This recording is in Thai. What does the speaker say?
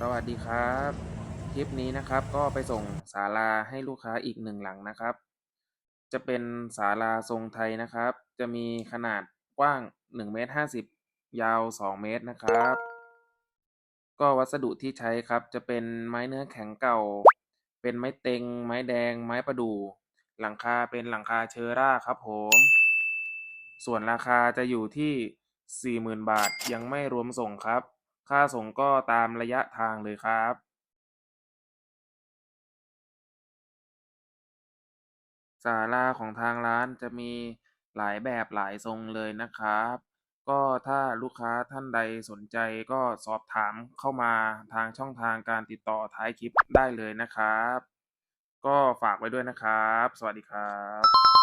สวัสดีครับ คลิปนี้นะครับก็ไปส่งศาลาให้ลูกค้าอีกหนึ่งหลังนะครับ จะเป็นศาลาทรงไทยนะครับ จะมีขนาดกว้าง1เมตร50 ยาว 2 เมตรนะครับ ก็วัสดุที่ใช้ครับจะเป็นไม้เนื้อแข็งเก่า เป็นไม้เต็ง ไม้แดง ไม้ประดู่หลังคาเป็นหลังคาเชอร่าครับผม ส่วนราคาจะอยู่ที่ 40,000 บาทยังไม่รวมส่งครับ ค่าส่งก็ตามระยะทางเลยครับศาลาของทางร้านจะมีหลายแบบหลายทรงเลยนะครับ ก็ถ้าลูกค้าท่านใดสนใจก็สอบถามเข้ามาทางช่องทางการติดต่อท้ายคลิปได้เลยนะครับ ก็ฝากไว้ด้วยนะครับ สวัสดีครับ